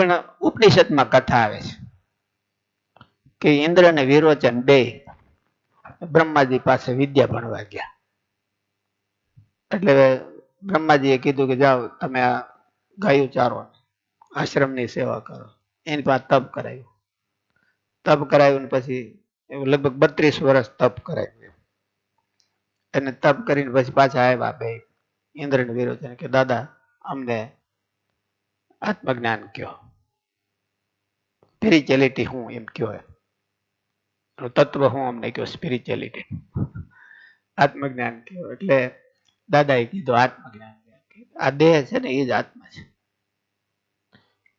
પણ ઉપનિષદમાં કથા આવે છે કે ઇન્દ્ર અને વિરોચન બે બ્રહ્માજી પાસે વિદ્યા ભણવા ગયા. એટલે બ્રહ્માજીએ કીધું કે જાઓ તમે આ ગાયું ચારો આશ્રમની સેવા કરો. એની પાસે તપ કરાયું. તપ કરાયું પછી લગભગ બત્રીસ વર્ષ તપ કરાયું અને તપ કરીને પછી પાછા આવ્યા બે ઇન્દ્ર ને વિરોચન કે, દાદા, અમને આત્મજ્ઞાન કયો સ્પિરિચ્યુઅલિટી હું એમ કયો તત્વ હું અમને કયો? સ્પિરિચ્યુઅલિટી આત્મજ્ઞાન કયો? એટલે દાદાએ કીધું આત્મજ્ઞાન આ દેહ છે ને, એ જ આત્મા છે.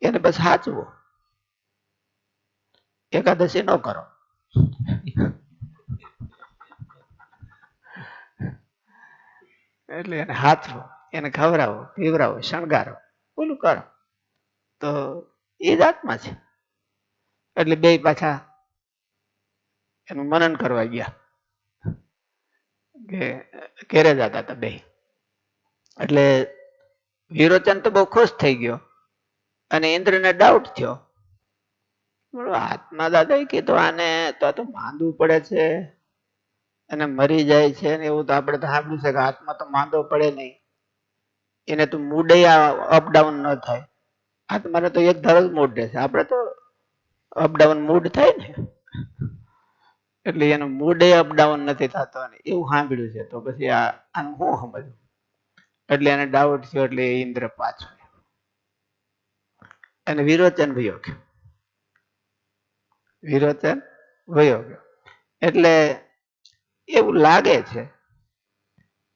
એને બસ સાચવો. એકાદશી ન કરો. એટલે એને હાથવો, એને ખવડાવો પીવરાવો શણગારો, ઓલું કરો. તો એ જ આત્મા છે. એટલે બે પાછા એનું મનન કરવા ગયા. કે ઘેરે જતા હતા બે. એટલે વિરોચન તો બહુ ખુશ થઈ ગયો. અને ઇન્દ્રને ડાઉટ થયો. આત્મા દાદા કીધું આને તો તો માંદવું પડે છે. અને મરી જાય છે ને એવું તો આપણે તો સાંભળ્યું છે કે આત્મા તો માંદો પડે નહીં. એને તો મૂડે અપડાઉન ન થાય. આત્માને તો એક ધારો જ મૂડ રહેશે આપણે તો અપડાઉન મૂડ થાય ને? એટલે એનો મૂડ અપડાઉન નથી થતો એવું સાંભળ્યું છે. તો પછી આનું શું સમજવું? એટલે એને ડાઉટ થયો એટલે ઇન્દ્ર પાછો અને વિરોચન ભયો ગયો. વિરોચન ભયો ગયો. એટલે એવું લાગે છે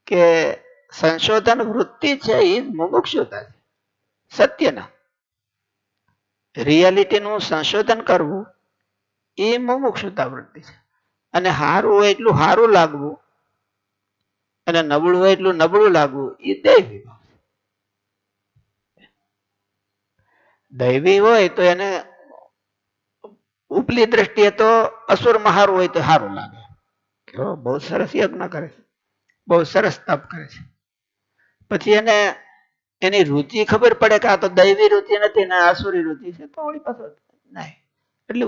કે સંશોધન વૃત્તિ છે, એ મુમુક્ષુતા છે. સત્યના રિયાલિટીનું સંશોધન કરવું, એ મુમુક્ષુતા વૃત્તિ છે. અને સારું હોય એટલું સારું લાગવું, અને નબળું હોય એટલું નબળું લાગવું, એ દૈવી દૈવી હોય તો એને ઉપલી દ્રષ્ટિએ તો અસુરમાં સારું હોય તો સારું લાગે. બહુ સરસ યજ્ઞ કરે છે. બહુ સરસ તપ કરે છે. પછી એને એની રુચિ ખબર પડે કે આ તો દૈવી રુચિ નથી ને આસુરી રુચિ છે, તો વળી પાછો નહીં. એટલે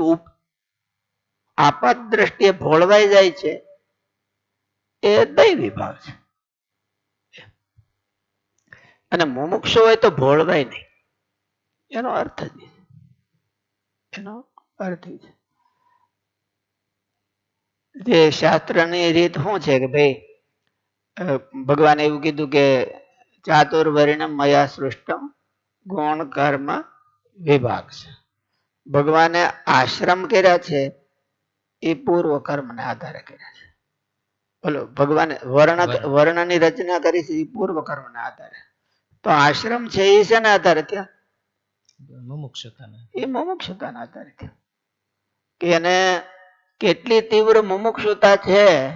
આપાત દ્રષ્ટિએ ભોળવાઈ જાય છે, એ દૈવી ભાવ છે. અને મુમુક્ષુ હોય તો ભોળવાય નહીં. એનો અર્થ જ એનો અર્થ છે. જે શાસ્ત્રની રીત શું છે કે ભાઈ ભગવાને એવું કીધું કે ચાતુર્વર્ણ મયા સૃષ્ટમ ગુણ કર્મ વિભાગ છે. ભગવાને આશ્રમ કર્યા છે એ પૂર્વ કર્મને આધારે કર્યા છે. બોલો ભગવાને વર્ણ વર્ણની રચના કરી છે એ પૂર્વ કર્મને આધારે. તો આશ્રમ છે એ શેના આધારે ત્યાં મુમુક્ષતાના એ મુમુક્ષતાના આધારે કે એને કેટલી તીવ્ર મુમુક્ષુતા છે?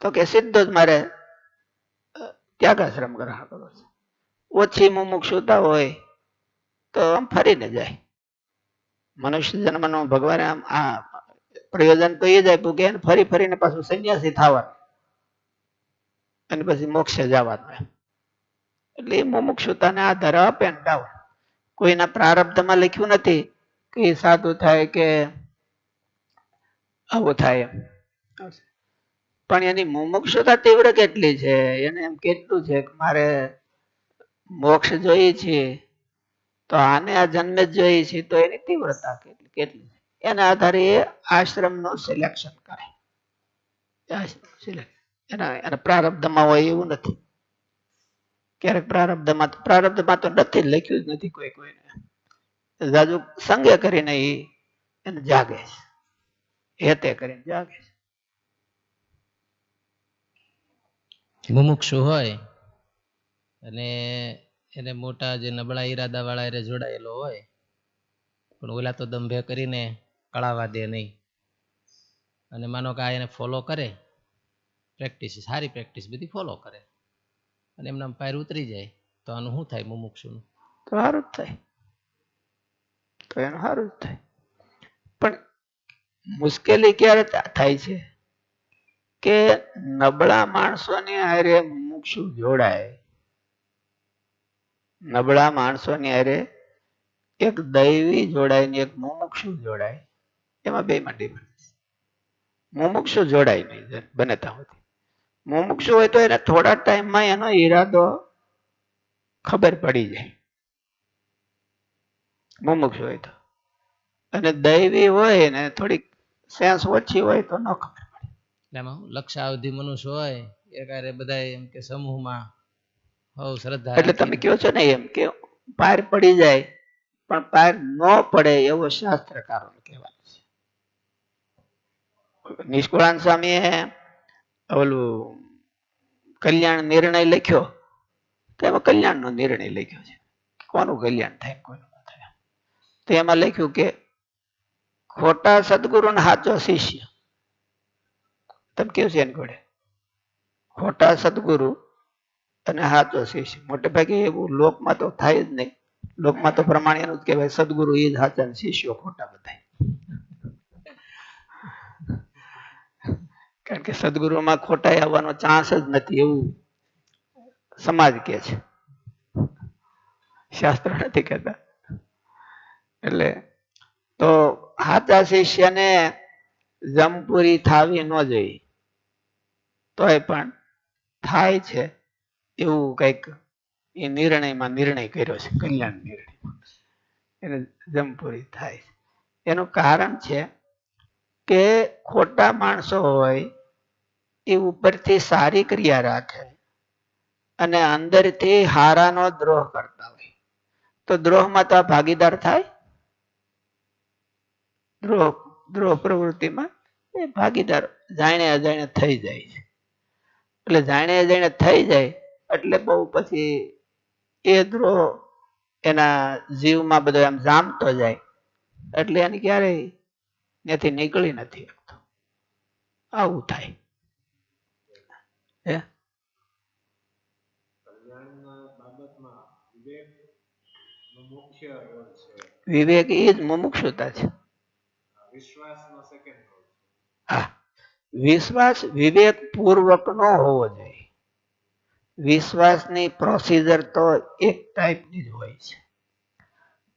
તો કે સીધો જ મારે ત્યાગાશ્રમ ગ્રહણ કરવો છે. ઓછી મુમુક્ષુતા હોય તો આમ ફરીને જાય. મનુષ્ય જન્મનો ભગવાને આમ આ પ્રયોજન તો એ જ આપ્યું કે ફરી ફરીને પાછું સંન્યાસી થવાનું અને પછી મોક્ષે જવાનું એમ. એટલે એ મુમુક્ષુતાને આધારે અપ એન્ડ ડાઉન કોઈના પ્રારબ્ધમાં લખ્યું નથી કે સાધુ થાય કે આવું થાય એમ. પણ એની મુમુક્ષુતા તીવ્ર કેટલી છે? એને એમ કેટલું છે કે મારે મોક્ષ જોઈએ છે? તો આને આ જન્મે જોઈએ છે, તો એની તીવ્રતા કેટલી? કેટલી એના આધારે એ આશ્રમનું સિલેક્શન કરે. એના એના પ્રારબ્ધમાં હોય એવું નથી. ક્યારેક પ્રારબ્ધમાં પ્રારબ્ધમાં તો નથી, લખ્યું જ નથી કોઈ કોઈને. જાજુ સંગે કરીને એ એને જાગે છે. હેતે કરીને જાગે છે. મુમુક્ષુ હોય અને એને મોટા જે નબળા ઈરાદા વાળા એને જોડાયેલો હોય, પણ ઓલા તો દંભે કરીને કળાવા દે નહીં. અને માનો કે આ એને ફોલો કરે પ્રેક્ટિસ સારી પ્રેક્ટિસ બધી ફોલો કરે. અને એમના પાયર ઉતરી જાય, તો આનું શું થાય મુમુક્ષુનું? તો સારું જ થાય. તો એનું સારું જ થાય. પણ મુશ્કેલી ક્યારે થાય છે? કે નબળા માણસોની હારે મુક્ષુ જોડાય. નબળા માણસોની હારે એક દૈવી જોડાય ને એક મુમુક્ષુ જોડાય. એમાં બે માં ડિફરન્સ મુમુક્ષુ જોડાય નહીં બને ત્યાં સુધી. મુમુક્ષુ હોય તો એને થોડા ટાઈમમાં એનો ઈરાદો ખબર પડી જાય. મુમુક્ષુ હોય તો. અને દૈવી હોય ને થોડીક સેન્સ ઓછી હોય તો ન ખબર. એમાં લક્ષાવધિ મનુષ્ય હોય એ બધા એમ કે સમૂહમાં હવ શ્રદ્ધા એટલે તમે કહો છો ને એમ કે પાર પડી જાય પણ પાર ન પડે એવો શાસ્ત્રકારો કહેવાય છે. નિષ્કુળાન સ્વામીએ ઓલું કલ્યાણ નિર્ણય લખ્યો. તો એમાં કલ્યાણનો નિર્ણય લખ્યો છે. કોનું કલ્યાણ થાય કોનું ન થાય? તો એમાં લખ્યું કે ખોટા સદગુરુ ને સાચો શિષ્ય. તમે કેવું છે એની ઘોડે ખોટા સદગુરુ અને સાચો શિષ્ય. મોટે ભાગે એવું લોકમાં તો થાય જ નહીં. લોકમાં તો પ્રમાણે એનું જ કહેવાય, સદગુરુ એ જ સાચા શિષ્યો ખોટા બધા કારણ કે સદગુરુમાં ખોટા આવવાનો ચાન્સ જ નથી એવું સમાજ કે છે. શાસ્ત્ર નથી કહેતા. એટલે તો સાચા શિષ્યને જમપુરી થાવી ન જોઈએ. તોય પણ થાય છે એવું કંઈક એ નિર્ણયમાં નિર્ણય કર્યો છે, કલ્યાણ નિર્ણય એને જમપુરી થાય છે. એનું કારણ છે કે ખોટા માણસો હોય એ ઉપરથી સારી ક્રિયા રાખે અને અંદરથી હારાનો દ્રોહ કરતા હોય. તો દ્રોહમાં તો ભાગીદાર થાય? દ્રોહ દ્રોહ પ્રવૃત્તિમાં એ ભાગીદાર જાણે અજાણે થઈ જાય છે. એટલે જાણે જાણે થઈ જાય. એટલે બહુ પછી એ દ્રોહ એના જીવમાં બધો એમ જામતો જાય. એટલે એને ક્યારેય ત્યાંથી નીકળી નથી શકતો. આવું થાય. હે? વિવેક એ જ મુમુક્ષુતા છે. હા વિશ્વાસ વિવેક પૂર્વક નો હોવો જોઈએ. વિશ્વાસની પ્રોસિજર તો એક ટાઈપની જ હોય છે.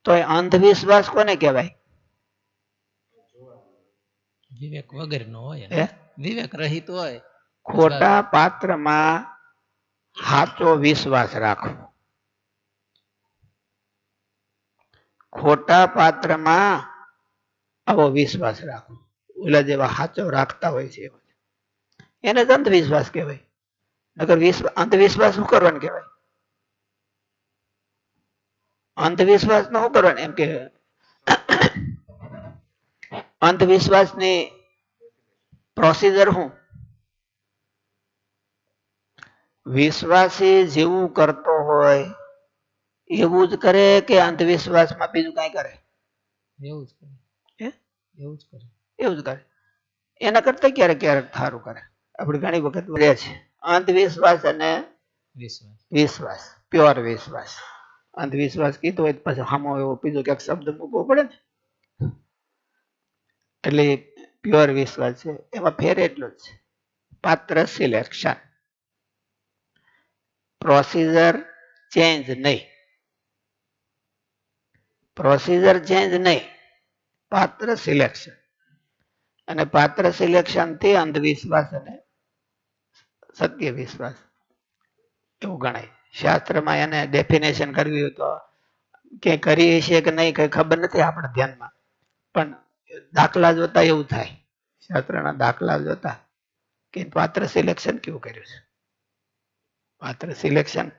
તો એ અંધવિશ્વાસ કોને કહેવાય? વિવેક વગરનો હોય વિવેક રહિત હોય. ખોટા પાત્રમાં સાચો વિશ્વાસ રાખવો. ખોટા પાત્રમાં આવો વિશ્વાસ રાખવો. ઓલા જેવા સાચો રાખતા હોય છે એને જ અંધવિશ્વાસ કહેવાય. નકર અંધવિશ્વાસ શું કરવાનું કહેવાય? અંધવિશ્વાસ ન કરવાનું? એમ કે અંધવિશ્વાસની પ્રોસિજર શું? વિશ્વાસી જેવું કરતો હોય એવું જ કરે કે અંધવિશ્વાસમાં બીજું કઈ કરે? એવું જ કરે. એવું જ કરે. એવું જ કરે. એના કરતા ક્યારેક ક્યારેક સારું કરે. આપણે ઘણી વખત બોલ્યા છે અંધવિશ્વાસ અને વિશ્વાસ. પ્યોર વિશ્વાસ. અંધવિશ્વાસ કીધો હોય તો પછી હામો એવો બીજો ક્યાંક શબ્દ મૂકવો પડે ને. એટલે પ્યોર વિશ્વાસ છે. એમાં ફેર એટલો જ છે. પાત્ર સિલેક્શન પ્રોસીજર ચેન્જ નહીં. પ્રોસીજર ચેન્જ નહીં. પાત્ર સિલેક્શન અને પાત્ર સિલેક્શનથી અંધવિશ્વાસ અને સત્ય વિશ્વાસ. એવું ગણાય. શાસ્ત્રમાં એને ડેફિનેશન કરવી હોય તો કે કરી છે કે નહીં કઈ ખબર નથી આપણે ધ્યાનમાં. પણ દાખલા જોતા એવું થાય. શાસ્ત્રના દાખલા જોતા કે પાત્ર સિલેક્શન કેવું કર્યું છે? પાત્ર સિલેક્શન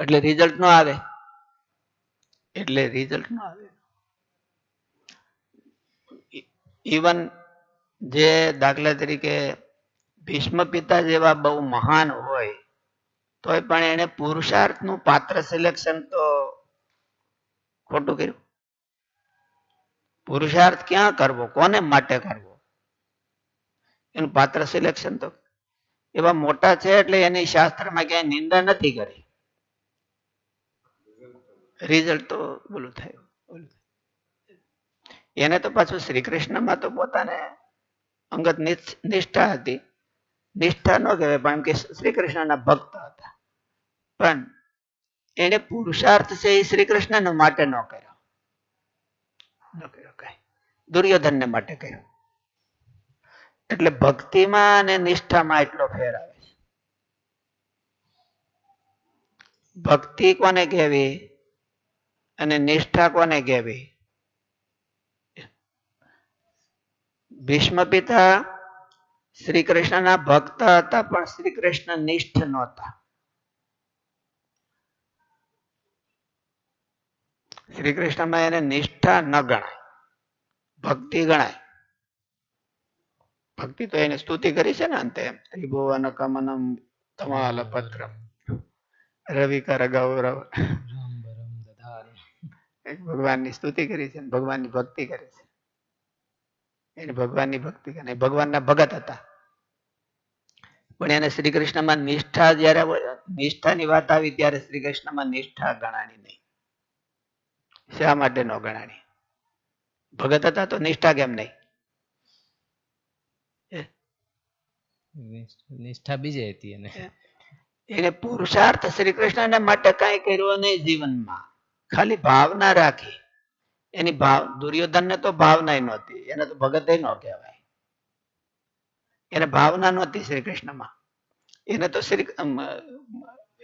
એટલે રિઝલ્ટ નો આવે. એટલે રિઝલ્ટ નો આવે. ઇવન જે દાખલા તરીકે ભીષ્મ પિતા જેવા બહુ મહાન હોય, તોય પણ એને પુરુષાર્થનું પાત્ર સિલેક્શન તો ખોટું કર્યું. પુરુષાર્થ ક્યાં કરવો? કોને માટે કરવો? એનું પાત્ર સિલેક્શન તો એવા મોટા છે એટલે એની શાસ્ત્રમાં ક્યાંય નિંદા નથી કરી. રિઝલ્ટ તો બોલું થયું. એને તો પાછું શ્રી કૃષ્ણમાં તો પોતાને અંગત નિષ્ઠા હતી. નિષ્ઠા ન કહેવાય, પણ કે શ્રી કૃષ્ણના ભક્ત હતા. પણ એને પુરુષાર્થ છે એ શ્રી કૃષ્ણ માટે ન કર્યો. ન કર્યો કઈ. દુર્યોધનને માટે કર્યો. એટલે ભક્તિમાં અને નિષ્ઠામાં એટલો ફેર આવે છે. ભક્તિ કોને કહેવી? અને નિષ્ઠા કોને કહેવી? ભીષ્મ પિતા શ્રી કૃષ્ણના ભક્ત હતા પણ શ્રી કૃષ્ણ નિષ્ઠ નહોતા. શ્રી કૃષ્ણમાં એને નિષ્ઠા ન ગણાય ભક્તિ ગણાય. ભક્તિ તો એને સ્તુતિ કરી છે ને અંતે ત્રિભુવન કમનમ તમાલ ભદ્રમ રવિકર ગૌરવ ભગવાનની સ્તુતિ કરી છે ને ભગવાનની ભક્તિ કરી છે. એને ભગવાનની ભક્તિ અને ભગવાનના ભગત હતા. પણ એને શ્રી કૃષ્ણમાં નિષ્ઠા જ્યારે નિષ્ઠાની વાત આવી ત્યારે શ્રી કૃષ્ણમાં નિષ્ઠા ગણાણી નહીં. શા માટે નો ગણાણી? ભગત હતા તો નિષ્ઠા કેમ નહીં? નિષ્ઠા બીજે હતી એને. એને પુરુષાર્થ શ્રી કૃષ્ણને માટે કઈ કર્યો નહીં જીવનમાં. ખાલી ભાવના રાખી. એની ભાવ દુર્યોધનને તો ભાવના નહોતી. એને તો ભગત ન કહેવાય. એને ભાવના નહોતી શ્રી કૃષ્ણમાં એને તો શ્રી અમ,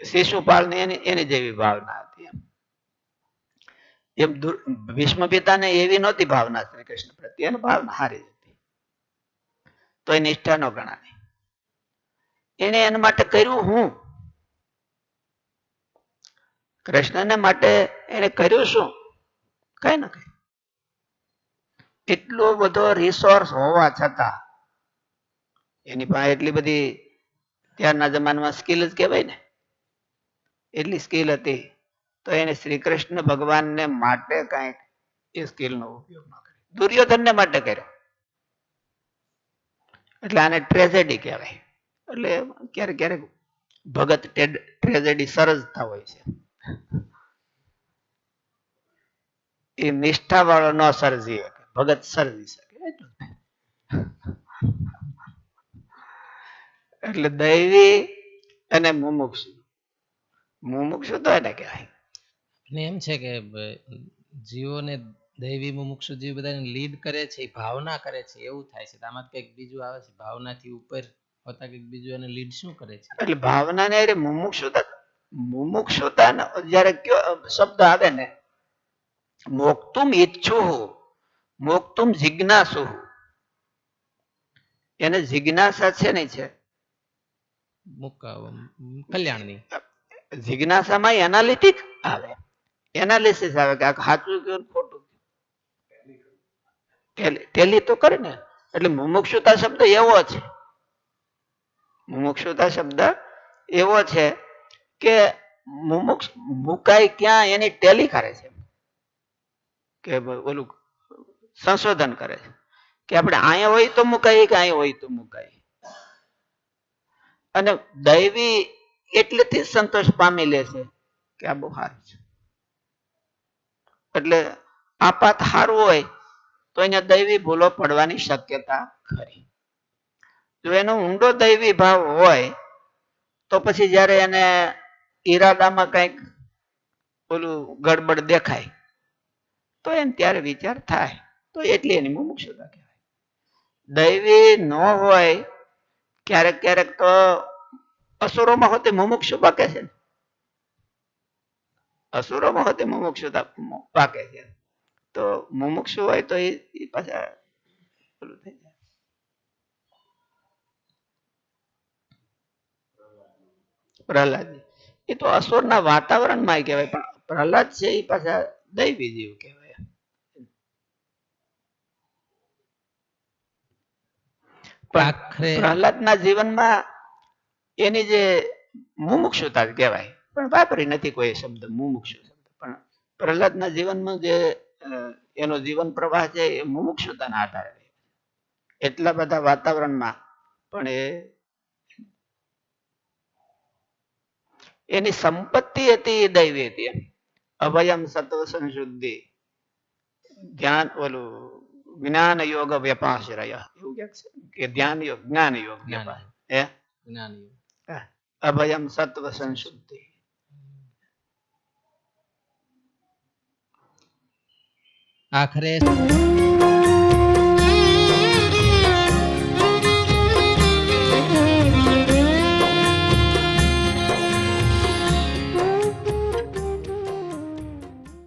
શિશુપાલ ને એની એની જેવી ભાવના હતી એમ. એમ ભીષ્મ પિતાને એવી નહોતી ભાવના શ્રી કૃષ્ણ પ્રત્યે. એને ભાવના હારી હતી. તો એ નિષ્ઠા નો ગણાય એને એના માટે કર્યું હું? કૃષ્ણને માટે એને કર્યું શું? કઈ ના કઈ. એટલો બધો રિસોર્સ હોવા છતાં એની પાસે એટલી બધી ત્યારના જમાનામાં સ્કિલ જ કહેવાય ને. એટલી સ્કિલ હતી તો એને શ્રી કૃષ્ણ ભગવાનને માટે કંઈક એ સ્કિલનો ઉપયોગ ન કર્યો. દુર્યોધનને માટે કર્યો. એટલે આને ટ્રેજેડી કહેવાય. એટલે ક્યારેક ક્યારેક ભગત ટ્રેજેડી સરજતા હોય છે. એ નિષ્ઠા વાળો ન સર્જી શકે ભગત સર્જી શકે એટલે દૈવી અને મુમુક્ષુ. મુમુક્ષુ તો એને કહેવાય. અને એમ છે કે જીવોને દૈવી મુમુક્ષુ જીવ બધાને લીડ કરે છે ભાવના કરે છે એવું થાય છે. આમાં કંઈક બીજું આવે છે ભાવનાથી ઉપર હોતા કંઈક બીજું એને લીડ શું કરે છે? એટલે ભાવના ને હારે મુમુક્ષુતા મુમુક્ષુતા જયારે કયો શબ્દ આવે ને મોક્તુમ ઈચ્છુ મોક્તુમ જિજ્ઞાસુ એને જિજ્ઞાસા છે નહીં છે? કલ્યાણની. જિજ્ઞાસામાં એનાલિટિક આવે. એનાલિસિસ આવે કે સાચું કયું ખોટું? ટેલી ટેલી તો કરે ને. એટલે મુમુક્ષુતા શબ્દ એવો છે. મુમુક્ષુતા શબ્દ એવો છે કે મુમુક્ષ મુકાય ક્યાં એની ટેલી કરે છે. કે ઓલું સંશોધન કરે છે. કે આપણે અહીંયા હોય તો મુકાય કે અહીંયા હોય તો મુકાય. અને દૈવી એટલેથી સંતોષ પામી લે છે કે આ બહુ સારું છે. એટલે આપાત સારું હોય તો એને દૈવી ભૂલો પડવાની શક્યતા ખરી. જો એનો ઊંડો દૈવી ભાવ હોય તો પછી જ્યારે એને ઈરાદામાં કંઈક ઓલું ગડબડ દેખાય તો એને ત્યારે વિચાર થાય. તો એટલી એની મુમુક્ષુતા કહેવાય. દૈવી ન હોય, ક્યારેક ક્યારેક તો અસુરોમાં હોતી મુમુક્ષુ પાકે છે અસુરોમાં હોતી મુમુક્ષુતા પાકે છે. તો મુમુક્ષુ હોય તો એ પાછા થઈ જાય. પ્રહલાદ એ તો અસુરના વાતાવરણમાં કહેવાય, પણ પ્રહલાદ છે એ પાછા દૈવી જીવ કહેવાય પણ આખરે પ્રહલાદના જીવનમાં એની જે મુમુક્ષુતા કહેવાય પણ વાપરી નથી કોઈ શબ્દ મુમુક્ષુ શબ્દ પણ પ્રહલાદના જીવનમાં જે એનો જીવન પ્રવાહ છે એ મુમુક્ષુતાના આધારે એટલા બધા વાતાવરણમાં પણ એ એની સંપત્તિ હતી એ દૈવી હતી અભયમ સત્વ સંશુદ્ધિ. ધ્યાન ઓલું જ્ઞાન યોગ વ્યપાશ્રય એવું ક્યાંક છે કે ધ્યાન યોગ જ્ઞાન યોગ હે જ્ઞાન યોગ અભયમ સત્વ સંશુદ્ધિ આખરે